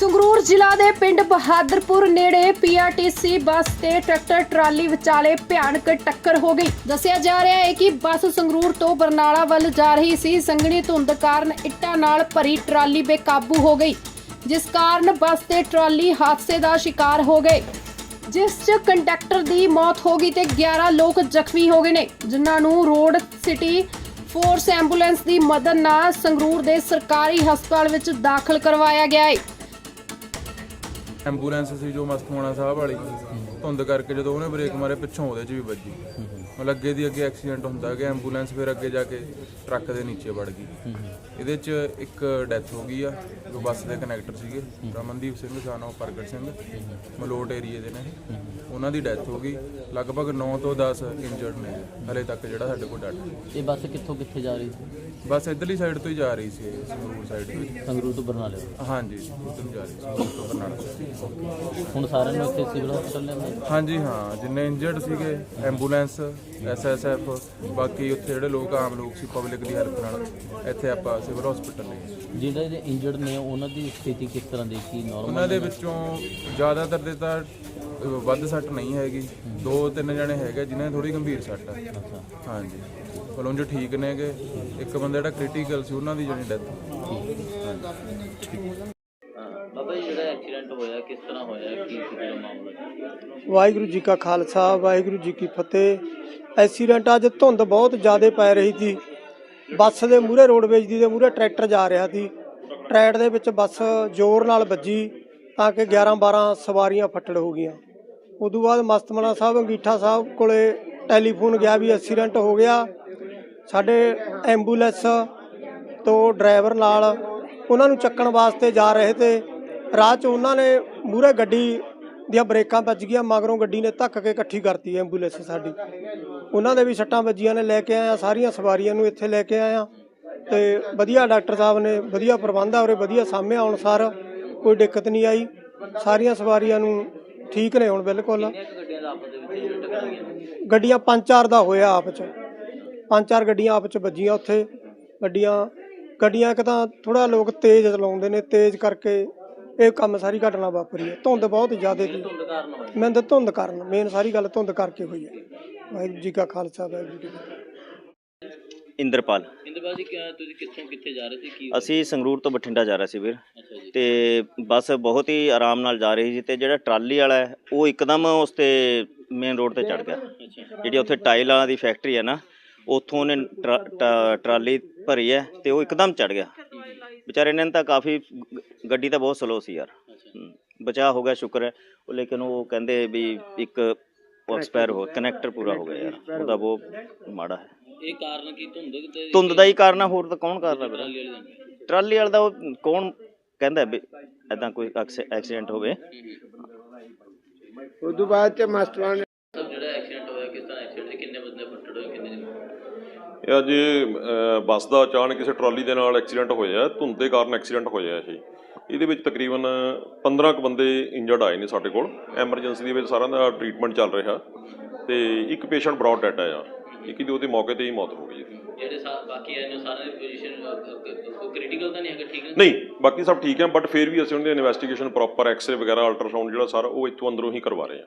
ਸੰਗਰੂਰ ਜ਼ਿਲ੍ਹਾ ਦੇ ਪਿੰਡ ਬਹਾਦਰਪੁਰ ਨੇੜੇ ਪੀਆਰਟੀਸੀ ਬੱਸ ਤੇ ਟਰੈਕਟਰ ਟਰਾਲੀ ਵਿਚਾਲੇ ਭਿਆਨਕ ਟੱਕਰ ਹੋ ਗਈ। ਦੱਸਿਆ ਜਾ ਰਿਹਾ ਹੈ ਕਿ ਬੱਸ ਸੰਗਰੂਰ ਤੋਂ ਬਰਨਾਲਾ ਵੱਲ ਜਾ ਰਹੀ ਸੀ। ਸੰਘਣੀ ਧੁੰਦ ਕਾਰਨ ਇੱਟਾਂ ਨਾਲ ਭਰੀ ਟਰਾਲੀ ਬੇਕਾਬੂ ਹੋ ਗਈ, ਜਿਸ ਕਾਰਨ ਬੱਸ ਤੇ ਟਰਾਲੀ ਹਾਦਸੇ ਦਾ ਸ਼ਿਕਾਰ ਹੋ ਗਏ। ਜਿਸ 'ਚ ਕੰਡਕਟਰ ਦੀ ਮੌਤ ਹੋ ਗਈ ਤੇ 11 ਲੋਕ ਜ਼ਖਮੀ ਹੋ ਗਏ ਨੇ, ਜਿਨ੍ਹਾਂ ਨੂੰ ਰੋਡ ਸਿਟੀ ਫੋਰਸ ਐਂਬੂਲੈਂਸ ਦੀ ਮਦਦ ਨਾਲ ਸੰਗਰੂਰ ਦੇ ਸਰਕਾਰੀ ਹਸਪਤਾਲ ਵਿੱਚ ਦਾਖਲ ਕਰਵਾਇਆ ਗਿਆ ਹੈ। ਐਂਬੂਲੈਂਸ ਸੀ ਜੋ ਮਸਤਮਾਣਾ ਸਾਹਿਬ ਵਾਲੀ। ਧੁੰਦ ਕਰਕੇ ਜਦੋਂ ਉਹਨੇ ਬ੍ਰੇਕ ਮਾਰੇ, ਪਿੱਛੋਂ ਉਹਦੇ 'ਚ ਵੀ ਵੱਜੀ। ਮਤਲਬ ਅੱਗੇ ਦੀ ਅੱਗੇ ਐਕਸੀਡੈਂਟ ਹੁੰਦਾ ਗਿਆ ਐਂਬੂਲੈਂਸ ਫਿਰ ਅੱਗੇ ਜਾ ਕੇ ਟਰੱਕ ਦੇ ਨੀਚੇ ਵੜ ਗਈ। ਇਹਦੇ 'ਚ ਇੱਕ ਡੈਥ ਹੋ ਗਈ ਆ ਜੋ ਬੱਸ ਦੇ ਕਨੈਕਟਰ ਸੀਗੇ। ਰਮਨਦੀਪ ਸਿੰਘ ਸਾਨੋ ਪ੍ਰਗਟ ਸਿੰਘ ਮਲੋਟ ਏਰੀਏ ਦੇ ਨੇ। ਉਹਨਾਂ ਦੀ ਡੈਥ ਹੋ ਗਈ। ਲਗਭਗ 9 ਤੋਂ 10 ਇੰਜਰਡ ਨੇ। ਹਲੇ ਤੱਕ ਜਿਹੜਾ ਸਾਡੇ ਕੋਲ ਡਾਟਾ ਇਹ ਬੱਸ ਕਿੱਥੋਂ ਕਿੱਥੇ ਜਾ ਰਹੀ ਸੀ? ਬੱਸ ਇਧਰਲੀ ਸਾਈਡ ਤੋਂ ਹੀ ਜਾ ਰਹੀ ਸੀ। ਸੰਗਰੂਰ ਸਾਈਡ ਤੋਂ। ਸੰਗਰੂਰ ਤੋਂ ਬਰਨਾਲੇ ਹਾਂਜੀ ਉਧਰ ਜਾ ਰਹੀ ਸੀ। ਤੋਂ ਬਰਨਾਲਾ ਹੁਣ ਸਾਰਿਆਂ ਨੂੰ ਇੱਥੇ ਸਿਵਲ ਹਸਪਤਾਲ ਲਿਆਂਦਾ ਹਾਂਜੀ ਹਾਂ। ਜਿੰਨੇ ਇੰਜਰਡ ਸੀਗੇ ਐਂਬੂਲੈਂਸ ਐਸਐਸਐਫ ਬਾਕੀ ਉੱਥੇ ਜਿਹੜੇ ਲੋਕ ਆਮ ਲੋਕ ਸੀ ਪਬਲਿਕ ਦੀ ਹੈਲਪ ਨਾਲ ਇੱਥੇ ਆਪਾਂ ਸਿਵਲ ਹਸਪੀਟਲ ਲਈ ਜਿਹੜੇ ਜਿਹੜੇ ਇੰਜਰਡ ਨੇ ਉਹਨਾਂ ਦੀ ਸਥਿਤੀ ਕਿਸ ਤਰ੍ਹਾਂ ਦੀ ਕੀ ਨਾਰਮਲ ਉਹਨਾਂ ਦੇ ਵਿੱਚੋਂ ਜ਼ਿਆਦਾਤਰ ਦੇ ਤਾਂ ਵੱਧ ਸੱਟ ਨਹੀਂ ਹੈਗੀ। ਦੋ ਤਿੰਨ ਜਣੇ ਹੈਗੇ ਜਿਨ੍ਹਾਂ ਦੀ ਥੋੜੀ ਗੰਭੀਰ ਸੱਟ ਅੱਛਾ। ਹਾਂਜੀ। ਉਂਝ ਠੀਕ ਨੇਗੇ। ਇੱਕ ਬੰਦਾ ਜਿਹੜਾ ਕ੍ਰਿਟੀਕਲ ਸੀ ਉਹਨਾਂ ਦੀ ਜਣੀ ਡੈਥ ਬਾਬਾ ਜੀ ਜਿਹੜਾ ਐਕਸੀਡੈਂਟ ਹੋਇਆ ਕਿਸ ਤਰ੍ਹਾਂ ਹੋਇਆ? ਕੀ ਸੀ ਜਿਹੜਾ ਮਾਮਲਾ? ਵਾਹਿਗੁਰੂ ਜੀ ਕਾ ਖਾਲਸਾ ਵਾਹਿਗੁਰੂ ਜੀ ਕੀ ਫਤਿਹ। ਐਕਸੀਡੈਂਟ ਅੱਜ ਧੁੰਦ ਬਹੁਤ ਜ਼ਿਆਦਾ ਪੈ ਰਹੀ ਸੀ। ਬੱਸ ਦੇ ਮੂਹਰੇ ਰੋਡਵੇਜ ਦੀ ਦੇ ਮੂਹਰੇ ਟਰੈਕਟਰ ਜਾ ਰਿਹਾ ਸੀ। ਟਰੈਕ ਦੇ ਵਿੱਚ ਬੱਸ ਜ਼ੋਰ ਨਾਲ ਵੱਜੀ ਤਾਂ ਕਿ 11 12 ਸਵਾਰੀਆਂ ਫੱਟੜ ਹੋ ਗਈਆਂ। ਉਦੋਂ ਬਾਅਦ ਮਸਤਮਣਾ ਸਾਹਿਬ, ਅੰਗੀਠਾ ਸਾਹਿਬ ਕੋਲੇ ਟੈਲੀਫੋਨ ਗਿਆ ਵੀ ਐਕਸੀਡੈਂਟ ਹੋ ਗਿਆ। ਸਾਡੇ ਐਂਬੂਲੈਂਸ ਤੋਂ ਡਰਾਈਵਰ ਨਾਲ ਉਹਨਾਂ ਨੂੰ ਚੱਕਣ ਵਾਸਤੇ ਜਾ ਰਹੇ ਤੇ ਰਾਹ 'ਚ ਉਹਨਾਂ ਨੇ ਮੂਹਰੇ ਗੱਡੀ ਦੀਆਂ ਬ੍ਰੇਕਾਂ ਵੱਜ ਗਈਆਂ, ਮਗਰੋਂ ਗੱਡੀ ਨੇ ਧੱਕ ਕੇ ਇਕੱਠੀ ਕਰਤੀ ਐਂਬੂਲੈਂਸ ਸਾਡੀ। ਉਹਨਾਂ ਦੇ ਵੀ ਸੱਟਾਂ ਵੱਜੀਆਂ ਨੇ ਲੈ ਕੇ ਆਇਆ ਸਾਰੀਆਂ ਸਵਾਰੀਆਂ ਨੂੰ ਇੱਥੇ ਲੈ ਕੇ ਆਇਆ। ਤੇ ਵਧੀਆ ਡਾਕਟਰ ਸਾਹਿਬ ਨੇ ਵਧੀਆ ਪ੍ਰਬੰਧ ਆ ਉਰੇ ਵਧੀਆ ਸਾਹਮਣੇ ਅਨੁਸਾਰ ਕੋਈ ਦਿੱਕਤ ਨਹੀਂ ਆਈ। ਸਾਰੀਆਂ ਸਵਾਰੀਆਂ ਨੂੰ ਠੀਕ ਨੇ ਹੁਣ ਬਿਲਕੁਲ। ਗੱਡੀਆਂ ਪੰਜ ਚਾਰ ਦਾ ਹੋਇਆ ਆਪ ਚ। ਪੰਜ ਚਾਰ ਗੱਡੀਆਂ ਆਪ ਚ ਵੱਜੀਆਂ ਉੱਥੇ। ਗੱਡੀਆਂ ਗੱਡੀਆਂ ਇੱਕ ਤਾਂ ਥੋੜਾ ਲੋਕ ਤੇਜ਼ ਚਲਾਉਂਦੇ ਨੇ ਤੇਜ਼ ਕਰਕੇ ਇਹ ਕੰਮ ਸਾਰੀ ਘਟਨਾ ਵਾਪਰੀ ਹੈ। ਧੁੰਦ ਬਹੁਤ ਜ਼ਿਆਦਾ ਸੀ। ਮੈਂ ਤਾਂ ਧੁੰਦ ਕਾਰਨ ਮੇਨ ਸਾਰੀ ਗੱਲ ਧੁੰਦ ਕਰਕੇ ਹੋਈ ਹੈ। ਵਾਹਿਗੁਰੂ ਜੀ ਕਾ ਖਾਲਸਾ ਵਾਹਿਗੁਰੂ ਜੀ ਕੀ ਫਤਿਹ। ਇੰਦਰਪਾਲ। ਇੰਦਰ ਬਾਜੀ ਕਿਆ ਤੁਸੀਂ ਕਿੱਥੋਂ ਕਿੱਥੇ ਜਾ ਰਹੇ ਸੀ? ਕੀ ਅਸੀਂ ਸੰਗਰੂਰ ਤੋਂ ਬਠਿੰਡਾ ਜਾ ਰਹੇ ਸੀ ਵੀਰ। ਅੱਛਾ ਜੀ। ਤੇ ਬੱਸ ਬਹੁਤ ਹੀ ਆਰਾਮ ਨਾਲ ਜਾ ਰਹੀ ਸੀ ਤੇ ਜਿਹੜਾ ਟਰਾਲੀ ਵਾਲਾ ਹੈ ਉਹ ਇੱਕਦਮ ਉਸ ਤੇ ਮੇਨ ਰੋਡ ਤੇ ਚੜ ਗਿਆ। ਜਿਹੜੀ ਉੱਥੇ ਟਾਈਲ ਵਾਲਾ ਦੀ ਫੈਕਟਰੀ ਹੈ ਨਾ ਉੱਥੋਂ ਉਹਨੇ ਟਰਾ- ਟਾ- ਟਰਾਲੀ ਭਰੀ ਹੈ ਤੇ ਉਹ ਇੱਕਦਮ ਚੜ ਗਿਆ। ਵਿਚਾਰੇ ਨੇ ਤਾਂ ਕਾਫੀ ਗ- ਗੱਡੀ ਤਾਂ ਬਹੁਤ ਸਲੋ ਸੀ ਯਾਰ। ਹਮ, ਬਚਾਅ ਹੋ ਗਿਆ ਸ਼ੁਕਰ ਹੈ। ਉਹ ਲੇਕਿਨ ਉਹ ਕਹਿੰਦੇ ਵੀ ਇੱਕ ਐਕਸਪਾਇਰ ਹੋ ਕਨੈਕਟਰ ਪੂਰਾ ਹੋ ਗਿਆ ਯਾਰ। ਉਹਦਾ ਬਹੁਤ ਮਾੜਾ ਹੈ। ਇਹ ਕਾਰਨ ਕੀ? ਧੁੰਦ ਤੇ ਧੁੰਦ ਦਾ ਹੀ ਕਾਰਨ ਆ ਹੋਰ ਤਾਂ ਕੌਣ ਕਰਦਾ ਵੀਰ ਟਰਾਲੀ ਵਾਲੀ ਦਾ ਉਹ ਕੌਣ ਕਹਿੰਦਾ ਵੀ ਐਦਾਂ ਕੋਈ ਐਕਸੀਡੈਂਟ ਹੋਵੇ। ਉਦੋਂ ਬਾਅਦ ਚ ਮਾਸਟਰਾਂ ਨੇ ਜਿਹੜਾ ਐਕਸੀਡੈਂਟ ਹੋਇਆ ਕਿਸ ਤਰ੍ਹਾਂ ਐਕਸੀਡੈਂਟ ਕਿੰਨੇ ਬੰਦੇ ਫੱਟੜ ਹੋਏ ਕਿੰਨੇ ਨਹੀਂ? ਇਹ ਅੱਜ ਬੱਸ ਦਾ ਅਚਾਨਕ ਕਿਸੇ ਟਰਾਲੀ ਦੇ ਨਾਲ ਐਕਸੀਡੈਂਟ ਹੋਇਆ। ਧੁੰਦ ਦੇ ਕਾਰਨ ਐਕਸੀਡੈਂਟ ਹੋਇਆ ਇਹ। ਇਹਦੇ ਵਿੱਚ ਤਕਰੀਬਨ 15 ਕੁ ਬੰਦੇ ਇੰਜਰਡ ਆਏ ਨੇ ਸਾਡੇ ਕੋਲ। ਐਮਰਜੈਂਸੀ ਦੇ ਵਿੱਚ ਸਾਰਿਆਂ ਦਾ ਟ੍ਰੀਟਮੈਂਟ ਚੱਲ ਰਿਹਾ ਤੇ ਇੱਕ ਪੇਸ਼ੈਂਟ ਬ੍ਰੌਡ ਡੈਡ ਆਇਆ ਇੱਕ ਦੀ ਉਹਦੇ ਮੌਕੇ ਤੇ ਹੀ ਮੌਤ ਹੋ ਗਈ। ਜਿਹੜੇ ਬਾਕੀ ਆਏ ਨੇ ਸਾਰਿਆਂ ਦੀ ਪੋਜੀਸ਼ਨ ਕੋਈ ਕ੍ਰਿਟੀਕਲ ਤਾਂ ਨਹੀਂ ਹੈਗਾ ਠੀਕ ਹੈ? ਨਹੀਂ ਬਾਕੀ ਸਭ ਠੀਕ ਹੈ ਬਟ ਫਿਰ ਵੀ ਅਸੀਂ ਉਹਨਾਂ ਦੀ ਇਨਵੈਸਟੀਗੇਸ਼ਨ ਪ੍ਰੋਪਰ ਐਕਸ-ਰੇ ਵਗੈਰਾ ਅਲਟਰਾਸਾਊਂਡ ਜਿਹੜਾ ਸਾਰਾ ਉਹ ਇੱਥੋਂ ਅੰਦਰੋਂ ਹੀ ਕਰਵਾ ਰਹੇ ਹਾਂ।